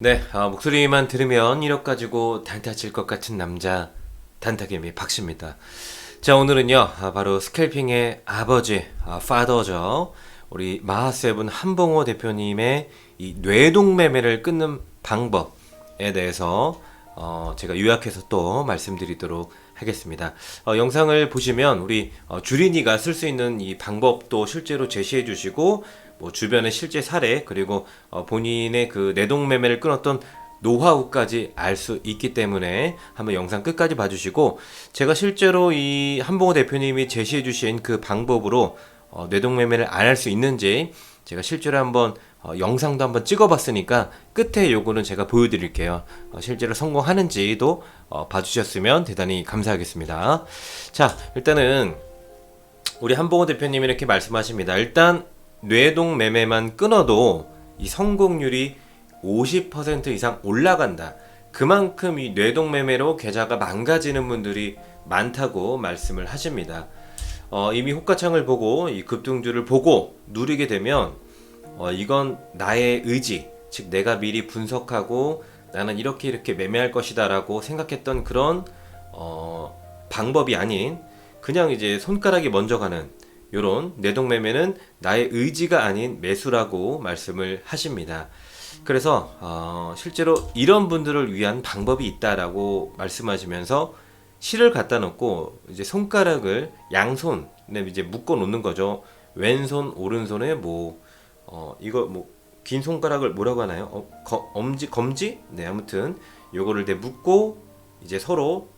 네, 아, 목소리만 들으면 1억 가지고 단타 칠 것 같은 남자 단타개미 박씨입니다. 자, 오늘은요, 아, 바로 스캘핑의 아버지, 아, 파더죠. 우리 마하세븐 한봉호 대표님의 이 뇌동매매를 끊는 방법에 대해서 어, 제가 요약해서 또 말씀드리도록 하겠습니다. 어, 영상을 보시면 우리 어, 주린이가 쓸 수 있는 이 방법도 실제로 제시해 주시고 뭐 주변의 실제 사례 그리고 어, 본인의 그 내동매매를 끊었던 노하우까지 알 수 있기 때문에 한번 영상 끝까지 봐주시고 제가 실제로 이 한봉호 대표님이 제시해 주신 그 방법으로 어, 뇌동매매를 안 할 수 있는지 제가 실제로 한번 어, 영상도 한번 찍어봤으니까 끝에 요거는 제가 보여드릴게요. 어, 실제로 성공하는지도 어, 봐주셨으면 대단히 감사하겠습니다. 자, 일단은 우리 한봉호 대표님이 이렇게 말씀하십니다. 일단 뇌동 매매만 끊어도 이 성공률이 50% 이상 올라간다. 그만큼 이 뇌동 매매로 계좌가 망가지는 분들이 많다고 말씀을 하십니다. 어, 이미 호가창을 보고 이 급등주를 보고 누리게 되면 어, 이건 나의 의지, 즉 내가 미리 분석하고 나는 이렇게 이렇게 매매할 것이다라고 생각했던 그런 어, 방법이 아닌 그냥 이제 손가락이 먼저 가는 요런 내동매매는 나의 의지가 아닌 매수라고 말씀을 하십니다. 그래서 어, 실제로 이런 분들을 위한 방법이 있다라고 말씀하시면서 실을 갖다 놓고 이제 손가락을 양손에 이제 묶어 놓는 거죠. 왼손 오른손에 뭐 어, 이거 뭐 긴 손가락을 뭐라고 하나요? 어, 거, 엄지 검지? 네 아무튼 요거를 내 묶고 이제 서로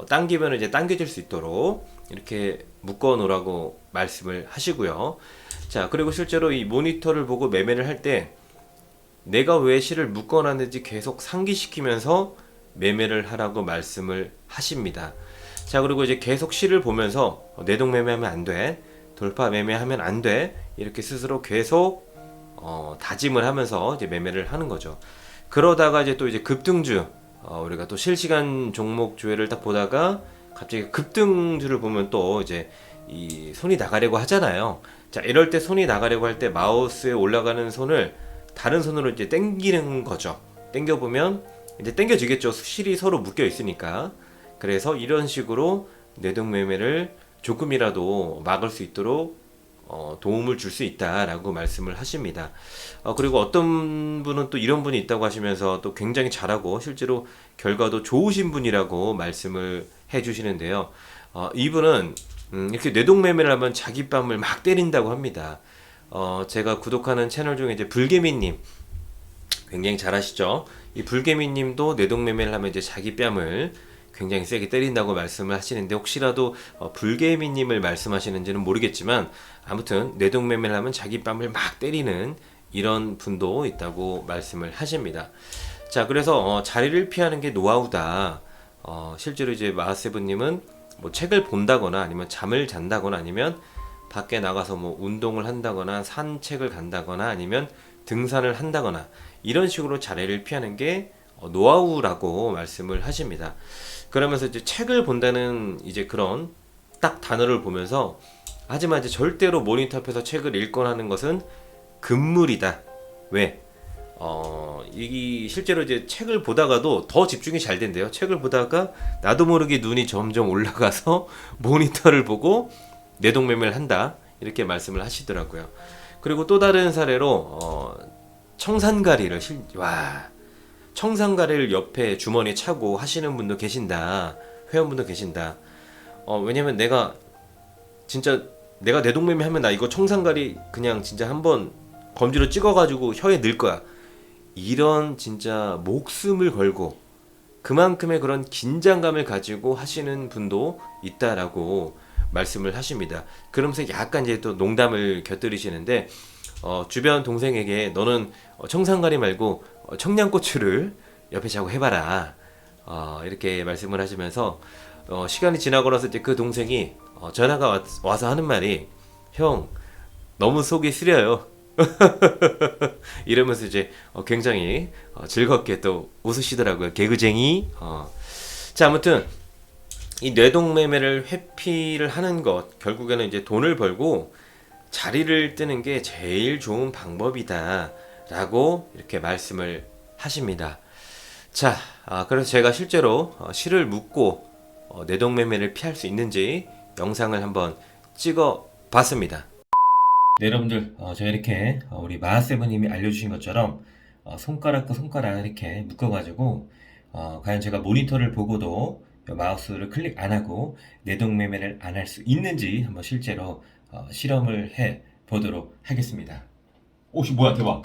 어, 당기면 이제 당겨질 수 있도록 이렇게 묶어 놓으라고 말씀을 하시고요. 자, 그리고 실제로 이 모니터를 보고 매매를 할 때 내가 왜 실을 묶어 놨는지 계속 상기시키면서 매매를 하라고 말씀을 하십니다. 자, 그리고 이제 계속 실을 보면서 어, 내동 매매하면 안 돼. 돌파 매매하면 안 돼. 이렇게 스스로 계속 어, 다짐을 하면서 이제 매매를 하는 거죠. 그러다가 이제 또 이제 급등주 어, 우리가 또 실시간 종목 조회를 딱 보다가 갑자기 급등주를 보면 또 이제 이 손이 나가려고 하잖아요. 자, 이럴 때 손이 나가려고 할 때 마우스에 올라가는 손을 다른 손으로 이제 당기는 거죠. 당겨 보면 이제 당겨지겠죠. 실이 서로 묶여 있으니까. 그래서 이런 식으로 뇌동 매매를 조금이라도 막을 수 있도록 어, 도움을 줄 수 있다라고 말씀을 하십니다. 어, 그리고 어떤 분은 또 이런 분이 있다고 하시면서 또 굉장히 잘하고 실제로 결과도 좋으신 분이라고 말씀을 해주시는데요. 어, 이분은 음, 이렇게 뇌동매매를 하면 자기 뺨을 막 때린다고 합니다. 어, 제가 구독하는 채널 중에 이제 불개미님 굉장히 잘하시죠. 이 불개미님도 뇌동매매를 하면 이제 자기 뺨을 굉장히 세게 때린다고 말씀을 하시는데 혹시라도 어, 불개미님을 말씀하시는지는 모르겠지만 아무튼 뇌동매매를 하면 자기 뺨을 막 때리는 이런 분도 있다고 말씀을 하십니다. 자 그래서 어, 자리를 피하는 게 노하우다. 어, 실제로 이제 마하세브님은 뭐 책을 본다거나 아니면 잠을 잔다거나 아니면 밖에 나가서 뭐 운동을 한다거나 산책을 간다거나 아니면 등산을 한다거나 이런 식으로 자리를 피하는 게 어, 노하우라고 말씀을 하십니다. 그러면서 이제 책을 본다는 이제 그런 딱 단어를 보면서 하지만 이제 절대로 모니터 앞에서 책을 읽거나 하는 것은 금물이다. 왜? 어, 이 실제로 이제 책을 보다가도 더 집중이 잘 된대요. 책을 보다가 나도 모르게 눈이 점점 올라가서 모니터를 보고 내동매매를 한다. 이렇게 말씀을 하시더라고요. 그리고 또 다른 사례로 어, 청산가리를 실, 와 청산가리를 옆에 주머니에 차고 하시는 분도 계신다. 회원분도 계신다. 어, 왜냐면 내가 진짜 내가 내 동매매 하면 나 이거 청산가리 그냥 진짜 한번 검지로 찍어가지고 혀에 넣을 거야. 이런 진짜 목숨을 걸고 그만큼의 그런 긴장감을 가지고 하시는 분도 있다라고 말씀을 하십니다. 그러면서 약간 이제 또 농담을 곁들이시는데 어, 주변 동생에게 너는 어, 청산가리 말고 어, 청양고추를 옆에 자고 해봐라. 어, 이렇게 말씀을 하시면서 어, 시간이 지나고 나서 이제 그 동생이 어, 전화가 와, 와서 하는 말이 형 너무 속이 쓰려요. 이러면서 이제 어, 굉장히 어, 즐겁게 또 웃으시더라고요. 개그쟁이. 어. 자 아무튼 이 뇌동매매를 회피를 하는 것 결국에는 이제 돈을 벌고 자리를 뜨는 게 제일 좋은 방법이다 라고 이렇게 말씀을 하십니다. 자, 아, 그래서 제가 실제로 어, 실을 묶고 어, 뇌동매매를 피할 수 있는지 영상을 한번 찍어 봤습니다. 네, 여러분들, 어, 제가 이렇게 어, 우리 마하세븐님이 알려주신 것처럼 어, 손가락과 손가락 이렇게 묶어가지고 어, 과연 제가 모니터를 보고도 마우스를 클릭 안 하고 내동매매를 안 할 수 있는지 한번 실제로 어, 실험을 해 보도록 하겠습니다. 오씨 뭐야 대박.